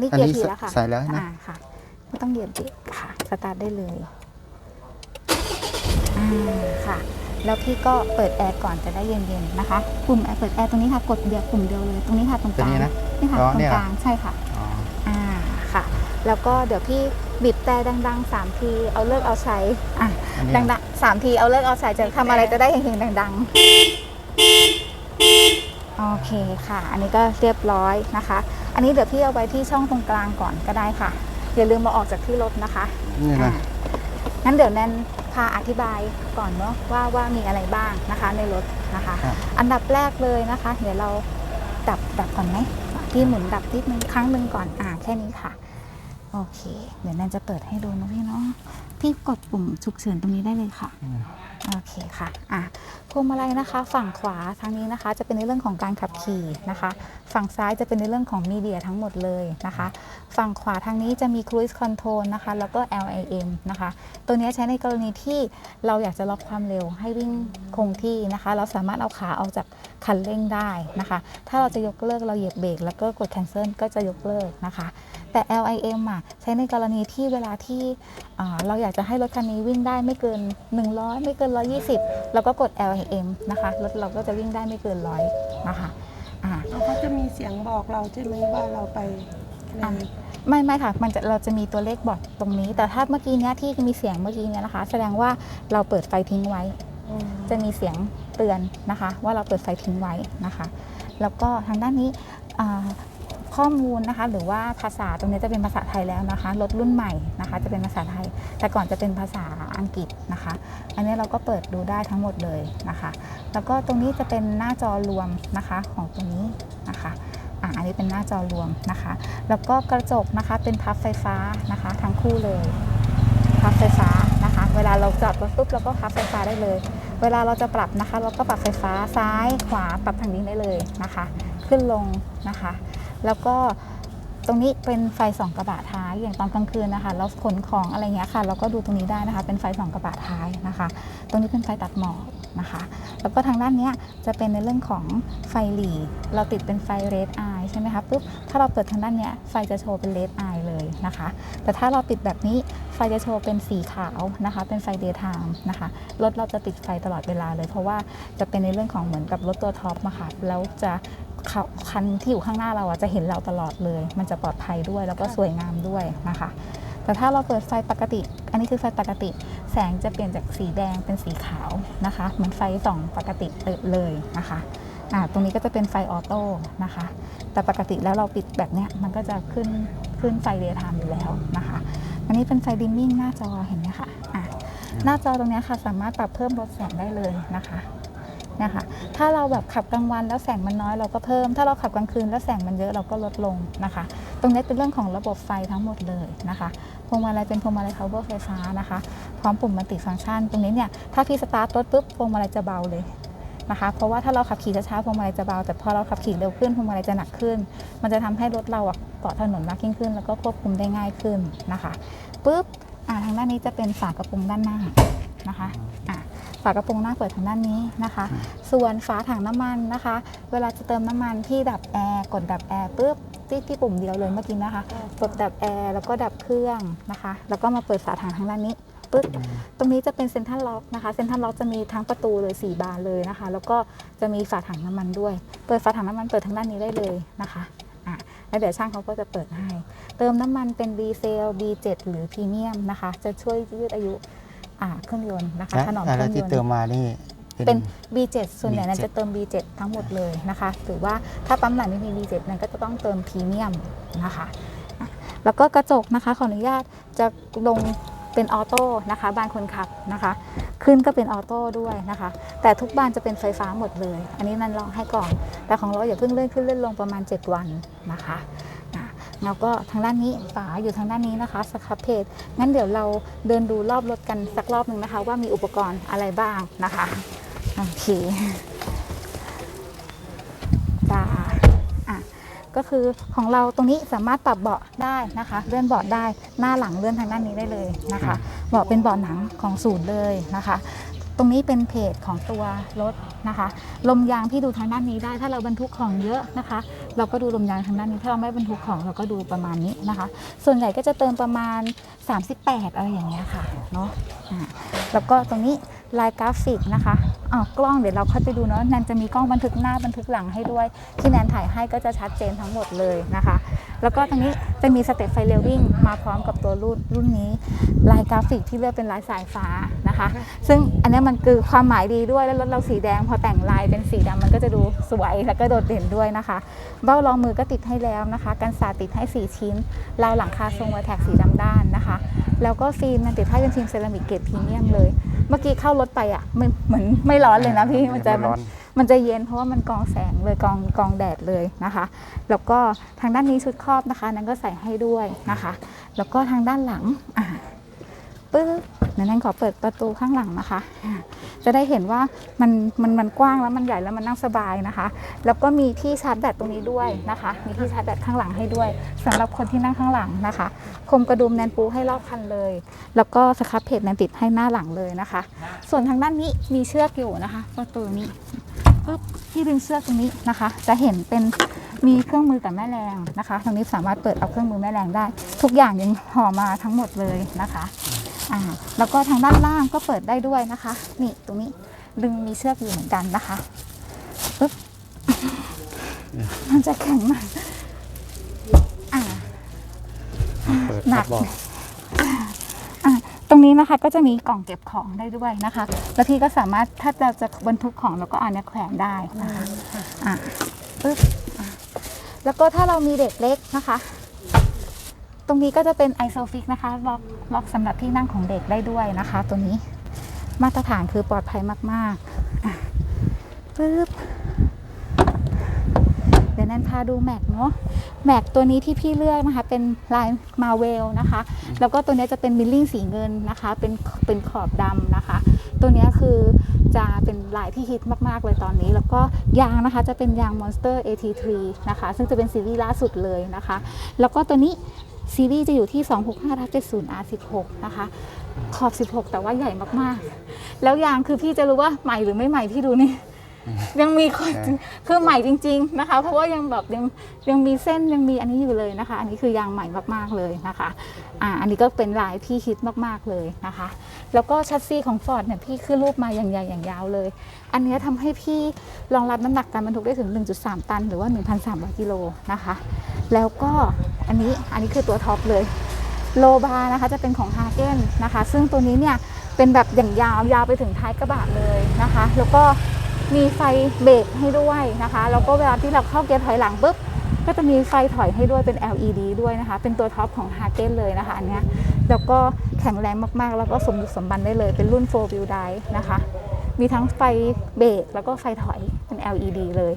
นี่อันเกียนี้ร์ทีแล้วค่ะใส่แล้วนะอ่าค่ะ ไม่ต้องเหยียบเบรกค่ะ สตาร์ทได้เลยอ่าค่ะ แล้วพี่ก็เปิดแอร์ก่อนจะได้เย็นๆนะคะ ปุ่มแอร์เปิดแอร์ตรงนี้ค่ะ กดเดียวปุ่มเดียวเลย ตรงนี้ค่ะตรงกตัวลางนี้นะนี่ค่ะอ๋อตรเนี่งยกลางใช่ค่ะอ๋ออ่าค่ะ แล้วก็เดี๋ยวพี่บีบแต่ดังๆสามที เอาเลิกเอาใช้อะอันนี้ดังๆสามทีเอาเลิกเอาใช้จะทำอะไรจะได้เฮงๆดัง ๆ โอเคค่ะ อันนี้ก็เรียบร้อยนะคะ อันนี้เดี๋ยวพี่เอาไว้ที่ช่องตรงกลางก่อนก็ได้ค่ะ อย่าลืมมาออกจากที่รถนะคะนี่นะอ่างั้นเดี๋ยวแนนพาอธิบายก่อนเนาะว่าว่ามีอะไรบ้างนะคะในรถนะคะครับอันดับแรกเลยนะคะ เดี๋ยวเราดับดับก่อนไหมพี่หมุนดับนิดนึงครั้งหนึ่งก่อนอ่าแค่นี้ค่ะ โอเค เดี๋ยวแนนจะเปิดให้ดูนะพี่เนาะพี่กดปุ่มฉุกเฉินตรงนี้ได้เลยค่ะ โอเคค่ะ อะพวงมาลัยนะคะ ฝั่งขวาทางนี้นะคะ จะเป็นในเรื่องของการขับขี่นะคะ ฝั่งซ้ายจะเป็นในเรื่องของมีเดียทั้งหมดเลยนะคะ ฝั่งขวาทางนี้จะมี cruise control นะคะ แล้วก็ LIM นะคะ ตัวนี้ใช้ในกรณีที่เราอยากจะล็อกความเร็วให้วิ่งคงที่นะคะ เราสามารถเอาขาออกจากคันเร่งได้นะคะ ถ้าเราจะยกเลิกเราเหยียบเบรกแล้วก็กด cancel ก็จะยกเลิกนะคะ แต่ LIM อะใช้ในกรณีที่เวลาที่อ่าเราอยากจะให้รถคันนี้วิ่งได้ไม่เกิน 100 ไม่เกิน 120 เราก็กด LIM นะคะรถเราก็จะวิ่งได้ไม่เกิน 100 นะคะอ่าแล้วเขาจะมีเสียงบอกเราใช่ไหมว่าเราไปไหนอะไม่ไม่ค่ะ มันจะเราจะมีตัวเลขบอกตรงนี้ แต่ถ้าเมื่อกี้เนี้ยที่มีเสียงเมื่อกี้เนี้ยนะคะ แสดงว่าเราเปิดไฟทิ้งไว้อืมจะมีเสียงเตือนนะคะ ว่าเราเปิดไฟทิ้งไว้นะคะ แล้วก็ทางด้านนี้อ่า ข้อมูลนะคะ หรือว่าภาษาตรงนี้จะเป็นภาษาไทยแล้วนะคะ รถรุ่นใหม่นะคะ จะเป็นภาษาไทย แต่ก่อนจะเป็นภาษาอังกฤษนะคะ อันนี้เราก็เปิดดูได้ทั้งหมดเลยนะคะ แล้วก็ตรงนี้จะเป็นหน้าจอรวมนะคะของตรงนี้นะคะอ่าอันนี้เป็นหน้าจอรวมนะคะ แล้วก็กระจกนะคะเป็นพับไฟฟ้านะคะ ทั้งคู่เลย พับไฟฟ้านะคะ เวลาเราจอดรถปุ๊บเราก็พับไฟฟ้าได้เลย เวลาเราจะปรับนะคะ เราก็ปรับไฟฟ้าซ้ายขวาปรับทางนี้ได้เลยนะคะ ขึ้นลงนะคะ แล้วก็ตรงนี้เป็นไฟสองกระบะท้ายอย่างตอนกลางคืนนะคะเราขนของอะไรเงี้ยค่ะ เราก็ดูตรงนี้ได้นะคะ เป็นไฟสองกระบะท้ายนะคะ ตรงนี้เป็นไฟตัดหมอกนะคะ แล้วก็ทางด้านนี้จะเป็นในเรื่องของไฟหลีเราติดเป็นไฟเรดไอใช่ไหมคะปุ๊บถ้าเราเปิดทางด้านเนี้ยไฟจะโชว์เป็นเรดไอเลยนะคะ แต่ถ้าเราปิดแบบนี้ไฟจะโชว์เป็นสีขาวนะคะ เป็นไฟเดย์ไทม์นะคะรถเราจะติดไฟตลอดเวลาเลย เพราะว่าจะเป็นในเรื่องของเหมือนกับรถตัวท็อปมาค่ะแล้วจะ เขาคันที่อยู่ข้างหน้าเราอะจะเห็นเราตลอดเลย มันจะปลอดภัยด้วยแล้วก็สวยงามด้วยนะคะ แต่ถ้าเราเปิดไฟปกติ อันนี้คือไฟปกติ แสงจะเปลี่ยนจากสีแดงเป็นสีขาวนะคะ เหมือนไฟส่องปกติเลยนะคะอ่าตรงนี้ก็จะเป็นไฟออโต้นะคะ แต่ปกติแล้วเราปิดแบบเนี้ยมันก็จะขึ้นขึ้นไฟเรียไทม์อยู่แล้วนะคะ อันนี้เป็นไฟดิมมิ่งหน้าจอเห็นไหมคะอะหน้าจอตรงเนี้ยค่ะสามารถปรับเพิ่มลดแสงได้เลยนะคะ นะคะ ถ้าเราแบบขับกลางวันแล้วแสงมันน้อยเราก็เพิ่ม ถ้าเราขับกลางคืนแล้วแสงมันเยอะเราก็ลดลงนะคะ ตรงนี้เป็นเรื่องของระบบไฟทั้งหมดเลยนะคะพวงมาลัยเป็นพวงมาลัย power ไฟฟ้านะคะ พร้อมปุ่มมัลติฟังก์ชัน ตรงนี้เนี่ยถ้าพี่สตาร์ทรถปุ๊บพวงมาลัยจะเบาเลยนะคะ เพราะว่าถ้าเราขับขี่ช้าๆพวงมาลัยจะเบา แต่พอเราขับขี่เร็วขึ้นพวงมาลัยจะหนักขึ้น มันจะทำให้รถเราเกาะถนนมากยิ่งขึ้น แล้วก็ควบคุมได้ง่ายขึ้นนะคะปุ๊บอ่าทางด้านนี้จะเป็นฝากระโปรงด้านหน้านะคะอ่า ฝากระโปรงหน้าเปิดทางด้านนี้นะคะ ส่วนฝาถังน้ำมันนะคะ เวลาจะเติมน้ำมันที่ดับแอร์กดดับแอร์ปุ๊บที่ที่ปุ่มเดียวเลยเมื่อกี้นะคะกดดับแอร์แล้วก็ดับเครื่องนะคะ แล้วก็มาเปิดฝาถังทางด้านนี้ปึ๊บตรงนี้จะเป็นเซ็นทรัลล็อกนะคะเซ็นทรัลล็อกจะมีทั้งประตูเลย 4 บานเลยนะคะ แล้วก็จะมีฝาถังน้ำมันด้วย เปิดฝาถังน้ำมันเปิดทางด้านนี้ได้เลยนะคะอะแล้วเดี๋ยวช่างเขาก็จะเปิดให้ เติมน้ำมันเป็นดีเซล B7 หรือพรีเมียมนะคะ จะช่วยยืดอายุ อ่าเครื่องยนต์นะคะและถนอมอะเคไรรื่องยที่นต์เติมมานี่เป็น B7 ส่วนใหญ่นั้น B7 จะเติม B7 ทั้งหมดเลยนะคะหรือว่าถ้าปั๊มไหนไม่มี B7 นั้นก็จะต้องเติมพรีเมียมนะคะอะแล้วก็กระจกนะคะขออนุญาตจะลงเป็นออโต้นะคะบานคนขับนะคะ ขึ้นก็เป็นออโต้ด้วยนะคะ แต่ทุกบานจะเป็นไฟฟ้าหมดเลย อันนี้นันลองให้ก่อน แต่ของเราอย่าเพิ่งเลื่อนขึ้นเลื่อนลงประมาณ 7 วันนะคะอะ แล้วก็ทางด้านนี้ฝาอยู่ทางด้านนี้นะคะสครับเพจงั้นเดี๋ยวเราเดินดูรอบรถกันสักรอบหนึ่งนะคะ ว่ามีอุปกรณ์อะไรบ้างนะคะโอเคจ้าอะก็คือของเราตรงนี้สามารถปรับเบาะได้นะคะ เลื่อนเบาะได้หน้าหลังเลื่อนทางด้านนี้ได้เลยนะคะ เบาะเป็นเบาะหนังของศูนย์เลยนะคะ ตรงนี้เป็นเพจของตัวรถนะคะ ลมยางที่ดูทางด้านนี้ได้ ถ้าเราบรรทุกของเยอะนะคะ เราก็ดูลมยางทางด้านนี้ ถ้าเราไม่บรรทุกของเราก็ดูประมาณนี้นะคะ ส่วนใหญ่ก็จะเติมประมาณ 38 อะไรอย่างเงี้ยค่ะเนาะอ่าแล้วก็ตรงนี้ลายกราฟิกนะคะอ๋อกล้องเดี๋ยวเราค่อยไปดูเนาะแนนจะมีกล้องบันทึกหน้าบันทึกหลังให้ด้วย ที่แนนถ่ายให้ก็จะชัดเจนทั้งหมดเลยนะคะ แล้วก็ตรงนี้จะมีสเตปไฟเรลลิ่งมาพร้อมกับตัวรุ่นรุ่นนี้ ลายกราฟิกที่เลือกเป็นลายสายฟ้านะคะ ซึ่งอันเนี้ยมันคือความหมายดีด้วยแล้วรถเราสีแดง พอแต่งลายเป็นสีดำมันก็จะดูสวยแล้วก็โดดเด่นด้วยนะคะเบ้ารองมือก็ติดให้แล้วนะคะ กันสาดติดให้ 4 ชิ้นราวหลังคาทรงวาแท็กสีดำด้านนะคะ แล้วก็ฟิล์มมันติดให้เป็นฟิล์มเซรามิกเกรดพรีเมียมเลย เมื่อกี้เข้ารถไปอะมันเหมือนไม่ร้อนเลยนะพี่มันจะไมันจะเย็นเพราะว่ามันกองแสงเลยกองกองแดดเลยนะคะ แล้วก็ทางด้านนี้ชุดครอบนะคะ นั้นก็ใส่ให้ด้วยนะคะ แล้วก็ทางด้านหลังอ่าปึ๊บนั้นขอเปิดประตูข้างหลังนะคะ จะได้เห็นว่ามันมันมันกว้างแล้วมันใหญ่แล้วมันนั่งสบายนะคะ แล้วก็มีที่ชาร์จแบตตรงนี้ด้วยนะคะ มีที่ชาร์จแบตข้างหลังให้ด้วยสำหรับคนที่นั่งข้างหลังนะคะคมกระดุมแนนปูให้รอบคันเลย แล้วก็สครับเพจแนนติดให้หน้าหลังเลยนะคะ ส่วนทางด้านนี้มีเชือกอยู่นะคะ ประตูนี้ ปุ๊บที่ดึงเชือกตรงนี้นะคะ จะเห็นเป็นมีเครื่องมือกับแม่แรงนะคะ ตรงนี้สามารถเปิดเอาเครื่องมือแม่แรงได้ ทุกอย่างยังห่อมาทั้งหมดเลยนะคะอ่าแล้วก็ทางด้านล่างก็เปิดได้ด้วยนะคะ นี่ตรงนี้ดึงมีเชือกอยู่เหมือนกันนะคะปุ๊บมันจะแข็งมากอ่าหนัก ตรงนี้นะคะก็จะมีกล่องเก็บของได้ด้วยนะคะ แล้วพี่ก็สามารถถ้าเราจะบรรทุกของเราก็เอาเนี้ยแขวนได้นะคะอะปึ๊บแล้วก็ถ้าเรามีเด็กเล็กนะคะ ตรงนี้ก็จะเป็นไอโซฟิกนะคะล็อกล็อกสำหรับที่นั่งของเด็กได้ด้วยนะคะ ตัวนี้มาตรฐานคือปลอดภัยมากๆปึ๊บ เดี๋ยวนั้นพาดูแม็กเนาะแม็กตัวนี้ที่พี่เลือกนะคะ เป็นลายมาเวลนะคะ แล้วก็ตัวเนี้ยจะเป็นมิลลิ่งสีเงินนะคะ เป็นเป็นขอบดำนะคะ ตัวเนี้ยคือจะเป็นลายที่ฮิตมากๆเลยตอนนี้ แล้วก็ยางนะคะจะเป็นยาง Monster AT3 นะคะ ซึ่งจะเป็นซีรีส์ล่าสุดเลยนะคะ แล้วก็ตัวนี้ซีรีส์จะอยู่ที่ 265 70 R16 นะคะ ขอบ 16 แต่ว่าใหญ่มากๆ แล้วยางคือพี่จะรู้ว่าใหม่หรือไม่ใหม่พี่ดูนี่ ยังมีคนใช่คือใหม่จริง ๆนะคะ เพราะว่ายังแบบยังยังมีเส้นยังมีอันนี้อยู่เลยนะคะ อันนี้คือยางใหม่มากๆเลยนะคะอ่าอันนี้ก็เป็นลายที่ฮิตมากๆเลยนะคะ แล้วก็ชัดซีของ Ford เนี่ยพี่ขึ้นรูปมาอย่างใหญ่อย่างยาวเลย อันเนี้ยทำให้พี่รองรับน้ำหนักการบรรทุกได้ถึง 1.3 ตัน หรือว่า 1,300กิโลนะคะ แล้วก็อันนี้อันนี้คือตัวท็อปเลยโลบาร์นะคะจะเป็นของฮาเกนนะคะ ซึ่งตัวนี้เนี่ยเป็นแบบอย่างยาวยาวไปถึงท้ายกระบะเลยนะคะ แล้วก็ มีไฟเบรกให้ด้วยนะคะแล้วก็เวลาที่เราเข้าเกียร์ถอยหลังปุ๊บก็จะมีไฟถอยให้ด้วยเป็น LED ด้วยนะคะ เป็นตัวท็อปของฮาเกนเลยนะคะอันนี้แล้วก็แข็งแรงมากๆ แล้วก็สมบุกสมบันได้เลยเป็นรุ่น 4 wheel drive นะคะ มีทั้งไฟเบรกแล้วก็ไฟถอยเป็น LED เลย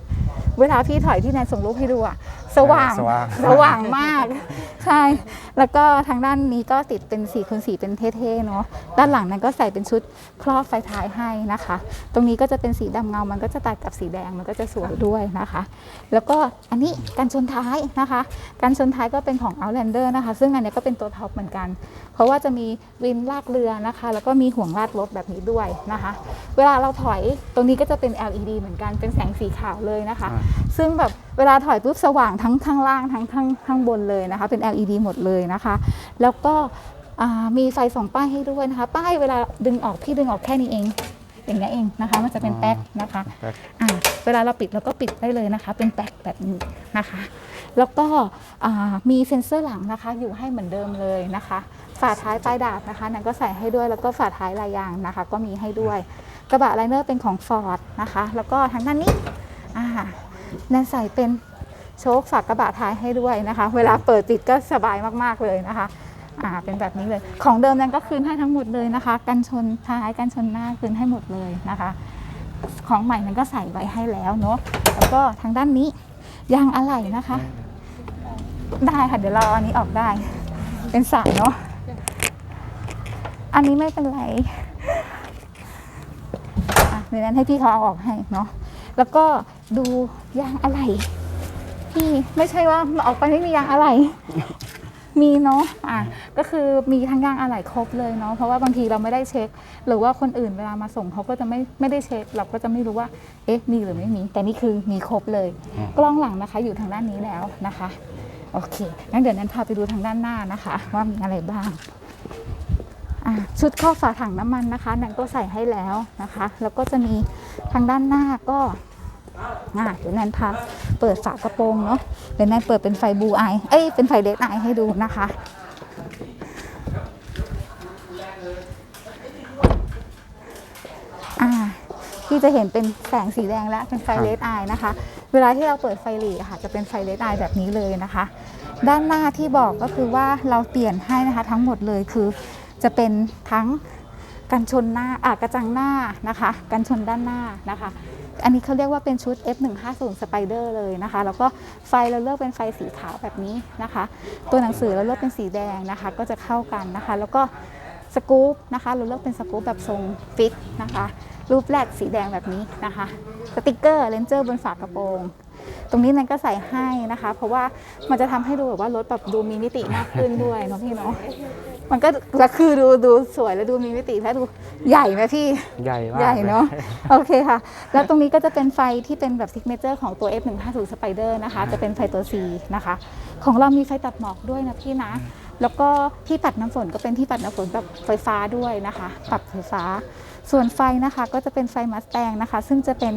เวลาพี่ถอยที่แนนส่งรูปให้ดูอะ สว่างสว่าง สว่างมาก ใช่ แล้วก็ทางด้านนี้ก็ติดเป็น4คูณ4เป็นเท่ๆเนาะด้านหลังนั้นก็ใส่เป็นชุดครอบไฟท้ายให้นะคะ ตรงนี้ก็จะเป็นสีดำเงา มันก็จะตัดกับสีแดงมันก็จะสวยด้วยนะคะ แล้วก็อันนี้การชนท้ายนะคะการชนท้ายก็เป็นของ Outlander นะคะ ซึ่งอันเนี้ยก็เป็นตัวท็อปเหมือนกัน เพราะว่าจะมีวินลากเรือนะคะ แล้วก็มีห่วงลาดรถแบบนี้ด้วยนะคะ เวลาเราถอยตรงนี้ก็จะเป็น LED เหมือนกันเป็นแสงสีขาวเลยนะคะอ่าซึ่งแบบ เวลาถอยปุ๊บสว่างทั้งข้างล่างทั้งข้างข้างบนเลยนะคะ เป็น LED หมดเลยนะคะ แล้วก็อ่ามีไฟสองป้ายให้ด้วยนะคะ ป้ายเวลาดึงออกพี่ดึงออกแค่นี้เองอย่างนี้ยเองนะคะ มันจะเป็นแป๊กนะคะแป๊กอ่าเวลาเราปิดเราก็ปิดได้เลยนะคะ เป็นแป๊กแบบนี้นะคะ แล้วก็อ่ามีเซ็นเซอร์หลังนะคะ อยู่ให้เหมือนเดิมเลยนะคะ ฝาท้ายปลายดาบนะคะนั่นก็ใส่ให้ด้วยแล้วก็ฝาท้ายลายยางนะคะ ก็มีให้ด้วย กระบะไลเนอร์เป็นของ Ford นะคะ แล้วก็ทางด้านนี้ อ่านั่นใส่เป็นโชคฝากกระบะท้ายให้ด้วยนะคะ เวลาเปิดติดก็สบายมากๆเลยนะคะอ่าเป็นแบบนี้เลย ของเดิมนั้นก็คืนให้ทั้งหมดเลยนะคะ กันชนท้ายกันชนหน้าคืนให้หมดเลยนะคะ ของใหม่นั้นก็ใส่ไว้ให้แล้วเนาะแล้วก็ทางด้านนี้ยางอะไหล่นะคะ ได้ค่ะเดี๋ยวเราเอาอันนี้ออกได้ เป็นสายเนาะอันนี้ไม่เป็นไรอะเดี๋ยวนั้นให้พี่เขาเอาออกให้เนาะแล้วก็ ดูยางอะไหล่พี่ไม่ใช่ว่าออกไปไม่มียางอะไหล่มีเนาะอะก็คือมีทั้งยางอะไหล่ครบเลยเนาะเพราะว่าบางทีเราไม่ได้เช็ค หรือว่าคนอื่นเวลามาส่งเขาก็จะไม่ไม่ได้เช็ค เราก็จะไม่รู้ว่า เอ๊ะมีหรือไม่มี แต่นี่คือมีครบเลยอืมกล้องหลังนะคะ อยู่ทางด้านนี้แล้วนะคะโอเคงั้นเดี๋ยวนั้นพาไปดูทางด้านหน้านะคะ ว่ามีอะไรบ้างอะชุดครอบฝาถังน้ำมันนะคะ นันก็ใส่ให้แล้วนะคะ แล้วก็จะมีทางด้านหน้าก็ อะเดี๋ยวนันพาเปิดฝากระโปรงเนาะเดี๋ยวนันเปิดเป็นไฟบูไอเอ้ยเป็นไฟเลดไอให้ดูนะคะอ่าที่จะเห็นเป็นแสงสีแดงแล้วเป็นไฟเลดไอนะคะ เวลาที่เราเปิดไฟหลีค่ะ จะเป็นไฟเลดไอแบบนี้เลยนะคะ ด้านหน้าที่บอกก็คือว่าเราเปลี่ยนให้นะคะทั้งหมดเลยคือจะเป็นทั้งกันชนหน้าอะกระจังหน้านะคะ กันชนด้านหน้านะคะ อันนี้เขาเรียกว่าเป็นชุด F150 Spider เลยนะคะ แล้วก็ไฟเราเลือกเป็นไฟสีขาวแบบนี้นะคะ ตัวหนังสือเราเลือกเป็นสีแดงนะคะ ก็จะเข้ากันนะคะ แล้วก็สกู๊ปนะคะ เราเลือกเป็นสกู๊ปแบบทรงฟิตนะคะ รูปแรกสีแดงแบบนี้นะคะ สติกเกอร์เลนเจอร์บนฝากระโปรง ตรงนี้นันก็ใส่ให้นะคะ เพราะว่ามันจะทำให้ดูแบบว่ารถแบบดูมีมิติมากขึ้นด้วยเนาะพี่เนาะมันก็แล้วคือดูดูสวยแล้วดูมีมิติแล้วดูใหญ่ไหมพี่ ใหญ่มากใหญ่ลยเนาะโอเคค่ะ แล้วตรงนี้ก็จะเป็นไฟที่เป็นแบบซิกเนเจอร์ของตัว F150 Spider นะคะ จะเป็นไฟตัว C นะคะ ของเรามีไฟตัดหมอกด้วยนะพี่นะ แล้วก็ที่ปัดน้ำฝนก็เป็นที่ปัดน้ำฝนแบบไฟฟ้าด้วยนะคะ ปรับไฟฟ้า ส่วนไฟนะคะก็จะเป็นไฟมัสแตงนะคะ ซึ่งจะเป็น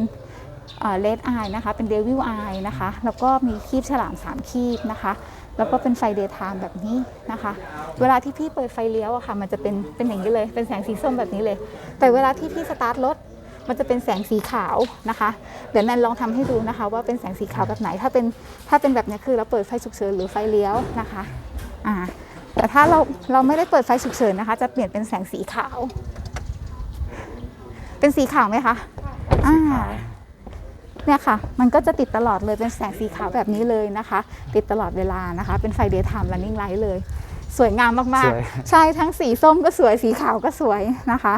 เลดไอนะคะ เป็นเดวิลไอนะคะ แล้วก็มีคีบฉลาม 3 คีบนะคะ แล้วก็เป็นไฟเดย์ไทม์แบบนี้นะคะ เวลาที่พี่เปิดไฟเลี้ยวอะค่ะ มันจะเป็นเป็นอย่างนี้เลย เป็นแสงสีส้มแบบนี้เลย แต่เวลาที่พี่สตาร์ทรถ มันจะเป็นแสงสีขาวนะคะ เดี๋ยวแนนลองทำให้ดูนะคะ ว่าเป็นแสงสีขาวแบบไหน ถ้าเป็นถ้าเป็นแบบนี้คือเราเปิดไฟฉุกเฉินหรือไฟเลี้ยวนะคะ อ่า แต่ถ้าเราเราไม่ได้เปิดไฟฉุกเฉินนะคะ จะเปลี่ยนเป็นแสงสีขาว เป็นสีขาวไหมคะ อ่า เนี่ยค่ะ มันก็จะติดตลอดเลยเป็นแสงสีขาวแบบนี้เลยนะคะ ติดตลอดเวลานะคะ เป็นไฟ daytime running light เลย สวยงามมากสวยๆใช่ทั้งสีส้มก็สวยสีขาวก็สวยนะคะ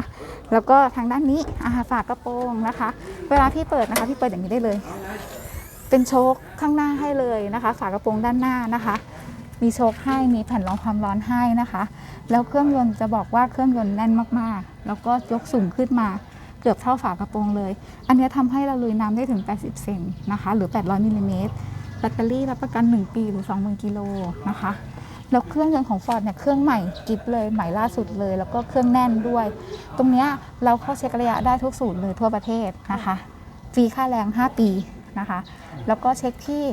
แล้วก็ทางด้านนี้อาฝากระโปรงนะคะ เวลาพี่เปิดนะคะ พี่เปิดอย่างนี้ได้เลย เป็นโชคข้างหน้าให้เลยนะคะ ฝากระโปรงด้านหน้านะคะมีโชคให้ มีแผ่นรองความร้อนให้นะคะ แล้วเครื่องยนต์จะบอกว่าเครื่องยนต์แน่นมากๆ แล้วก็ยกสูงขึ้นมา เกือบเท่าฝากระโปรงเลย อันเนี้ยทำให้เราลุยน้ำได้ถึง 80 เซนนะคะ หรือ 800มิลลิเมตรแบตเตอรี่รับประกัน 1 ปีหรือ 20,000กิโลนะคะ แล้วเครื่องยนต์ของ Ford เนี่ยเครื่องใหม่กิฟเลยใหม่ล่าสุดเลย แล้วก็เครื่องแน่นด้วย ตรงเนี้ยเราเข้าเช็คระยะได้ทุกศูนย์เลยทั่วประเทศนะคะฟรีค่าแรง 5 ปีนะคะ แล้วก็เช็คที่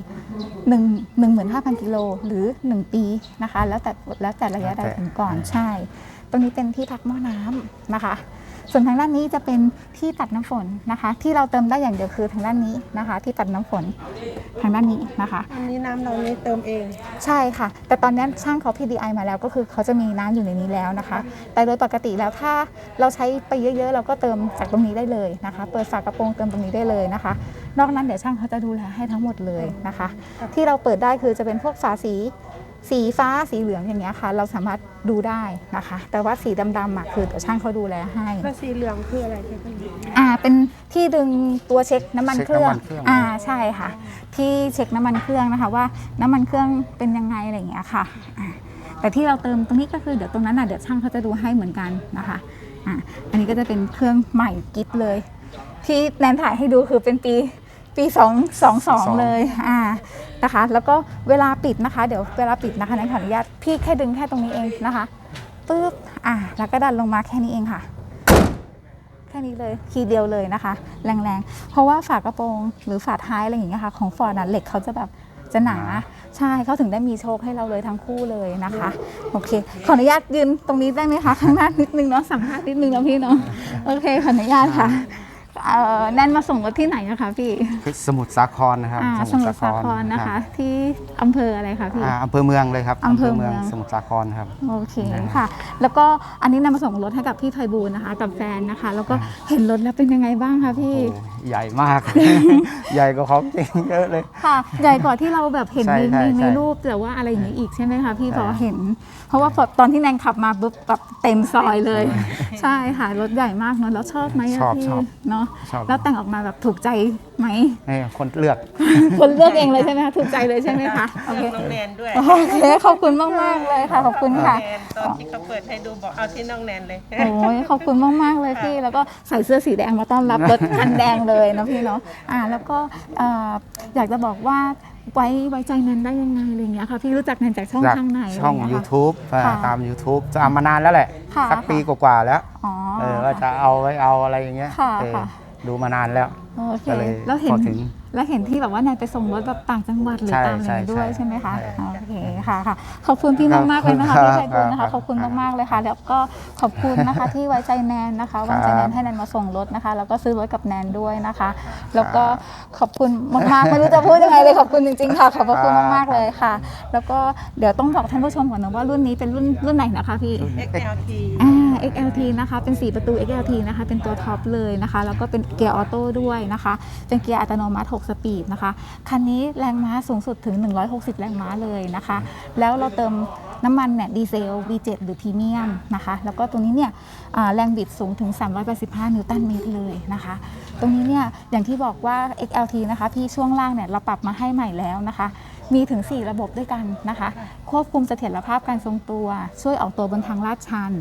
1 15,000 กิโลหรือ 1 ปีนะคะ แล้วแต่แล้วแต่ระยะใดถึงก่อนใช่ ตรงนี้เป็นที่พักหม้อน้ำนะคะ ส่วนทางด้านนี้จะเป็นที่ตัดน้ำฝนนะคะ ที่เราเติมได้อย่างเดียวคือทางด้านนี้นะคะ ที่ตัดน้ำฝนทางด้านนี้นะคะอันนี้น้ำเรานี่เติมเอง ใช่ค่ะ แต่ตอนนี้ช่างเขา PDI มาแล้วก็คือเขาจะมีน้ำอยู่ในนี้แล้วนะคะ แต่โดยปกติแล้วถ้าเราใช้ไปเยอะๆ เราก็เติมจากตรงนี้ได้เลยนะคะ เปิดฝากระโปรงเติมตรงนี้ได้เลยนะคะ นอกนั้นเดี๋ยวช่างเขาจะดูแลให้ทั้งหมดเลยนะคะ ที่เราเปิดได้คือจะเป็นพวกฝาสี สีฟ้าสีเหลืองอย่างเงี้ยค่ะ เราสามารถดูได้นะคะ แต่ว่าสีดำๆอะคือเดี๋ยวช่างเขาดูแลให้ แล้วสีเหลืองคืออะไรคะพี่อ่าเป็นที่ดึงตัวเช็คน้ำมันเช็คเครื่องน้ำมันเครื่อง อ่าใช่ค่ะ ที่เช็คน้ำมันเครื่องนะคะว่าน้ำมันเครื่องเป็นยังไงอะไรอย่างเงี้ยค่ะอ่าแต่ที่เราเติมตรงนี้ก็คือเดี๋ยวตรงนั้นน่ะเดี๋ยวช่างเขาจะดูให้เหมือนกันนะคะอ่าอันนี้ก็จะเป็นเครื่องใหม่กิฟเลย ที่แนนถ่ายให้ดูคือเป็นปีปี2 2 2เลยอ่า นะคะ แล้วก็เวลาปิดนะคะ เดี๋ยวเวลาปิดนะคะแนนขออนุญาตพี่แค่ดึงแค่ตรงนี้เองนะคะปึ๊บอ่าแล้วก็ดันลงมาแค่นี้เองค่ะ แค่นี้เลยทีเดียวเลยนะคะ แรงๆ เพราะว่าฝากระโปรงหรือฝาท้ายอะไรอย่างเงี้ยค่ะ ของฟอร์ดน่ะเหล็กเขาจะแบบจะหนาใช่เขาถึงได้มีโชคให้เราเลยทั้งคู่เลยนะคะ โอเค ขออนุญาตยืนตรงนี้ได้ไหมคะข้างหน้านิดนึงเนาะสัมภาษณ์นิดนึงเนาะพี่เนาะโอเคขออนุญาตค่ะ เอ่อแนนมาส่งรถที่ไหนนะคะพี่คือสมุทรสาครนะครับอ่าสมุทรสาครนะคะ รับที่อำเภออะไรคะพี่ อ่าอำเภอเมืองเลยครับอำเภอเมือง สมุทรสาครครับ โอเคค่ะ แล้วก็อันนี้นำมาส่งรถให้กับพี่ไพบูลย์นะคะ กับแฟนนะคะ แล้วก็เห็นรถแล้วเป็นยังไงบ้างคะพี่ โอ้ใหญ่มาก ใหญ่กว่าของจริงเยอะเลย ค่ะใหญ่กว่าที่เราแบบเห็นใช่ในใช่ในในใช่รูปแต่ว่าอะไรอย่างนี้อีกใช่ไหมคะพี่ใช่ พอเห็น เพราะว่าพอตอนที่แนนขับมาปุ๊บแบบเต็มซอยเลย ใช่ค่ะรถใหญ่มากเนาะแล้วชอบไหมอะชอบพี่ชอบ เนาะะชอบ แล้วแต่งออกมาแบบถูกใจไหมให้คนเลือก คนเลือกเองเลยใช่ไหมคะถูกใจเลยใช่ไหมคะโอเคน้องแนนด้วยโอเคขอบคุณมากมากๆเลยค่ะ ขอบคุณค่ะ แนนตอนที่เขาเปิดให้ดูบอกเอาที่น้องแนนเลย โอ้ยขอบคุณมากๆเลยพี่ แล้วก็ใส่เสื้อสีแดงมาต้อนรับรถคันแดงเลยนะพี่เนาะอ่าแล้วก็เอ่ออยากจะบอกว่าไว้ไว้ใจนันได้ยังไงอะไรอย่างเงี้ยค่ะพี่รู้จักนันจากช่องจากทางไหนช่องะไรเยค่ะ YouTube อ่าค่ะตาม YouTube จะเอามานานแล้วแหละ ค่ะสักปีกว่าๆแล้ว อ๋อ เออว่าจะเอาไว้เอาอะไรอย่างเงี้ยค่ะเออค่ะ ดูมานานแล้ว โอเคก็เลยแล้วเห็นพอถึงแล้วเห็นที่แบบว่านายไปส่งรถแบบต่างจังหวัดหรือใช่ตามอะไรใช่ด้วยใช่ใช่ไหมคะใช่โอเคค่ะค่ะขอบคุณพี่ครับมากๆเลยนะคะครับพี่ไพบูลย์นะครัคะบขอบคุณมากๆเลยค่ะ แล้วก็ขอบคุณนะคะ ที่ไว้ใจแนนนะคะวางใจแนนให้แนนมาส่งรถนะคะ แล้วก็ซื้อรถกับแนนด้วยนะคะ แล้วก็ขอบคุณมากๆไม่รู้จะพูดยังไงเลยขอบคุณจริงๆค่ะขอบพระคุณมากๆเลยค่ะ แล้วก็เดี๋ยวต้องบอกท่านผู้ชมก่อนนะว่ารุ่นนี้เป็นรุ่นรุ่นไหนนะคะพี่ XLT อ่า XLT นะคะเป็น 4 ประตู XLT นะคะเป็นตัวท็อปเลยนะคะแล้วก็เป็นเกียร์ออโต้ด้วยนะคะ เป็นเกียร์อัตโนมัติ 6 สปีดนะคะคันนี้แรงม้าสูงสุดถึง 160 แรงม้าเลยนะคะ แล้วเราเติมน้ำมันเนี่ยดีเซล V7 หรือพรีเมียมนะคะ แล้วก็ตรงนี้เนี่ยแรงบิดสูงถึง 385 นิวตันเมตรเลยนะคะ ตรงนี้เนี่ยอย่างที่บอกว่า XLT นะคะพี่ช่วงล่างเนี่ยเราปรับมาให้ใหม่แล้วนะคะ มีถึง 4 ระบบด้วยกันนะคะ ควบคุมเสถียรภาพการทรงตัว ช่วยออกตัวบนทางลาดชัน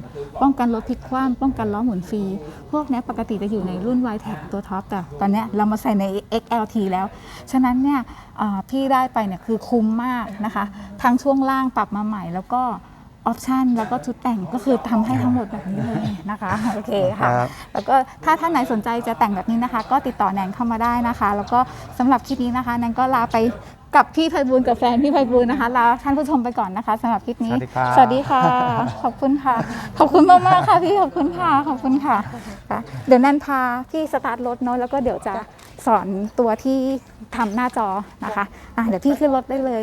ป้องกันรถพลิกคว่ำป้องกันล้อหมุนฟรี พวกเนี้ยปกติจะอยู่ในรุ่น y t e c ตัวท็อปแต่ตอนเนี้ยเรามาใส่ใน XLT แล้ว ฉะนั้นเนี่ยอ่าพี่ได้ไปเนี่ยคือคุ้มมากนะคะ ทั้งช่วงล่างปรับมาใหม่แล้วก็ออปชันแล้วก็ชุดแต่งก็คือทำให้ทั้งหมดแบบนี้เลยนะคะโอเคค่ะครับแล้วก็ถ้าท่านไหนสนใจจะแต่งแบบนี้นะคะ ก็ติดต่อแนนเข้ามาได้นะคะ แล้วก็สำหรับคลิปนี้นะคะแนนก็ลาไป กับพี่ไพบูลย์กับแฟนพี่ไพบูลย์นะคะลาท่านผู้ชมไปก่อนนะคะสำหรับคลิปนี้ สวัสดีครับ สวัสดีค่ะ ขอบคุณค่ะ ขอบคุณมากมากๆค่ะพี่ขอบคุณค่ะขอบคุณค่ะค่ะ เดี๋ยวแนนพาพี่สตาร์ทรถเนาะแล้วก็เดี๋ยวจะสอนตัวที่ทำหน้าจอนะคะอะเดี๋ยวพี่ขึ้นรถได้เลย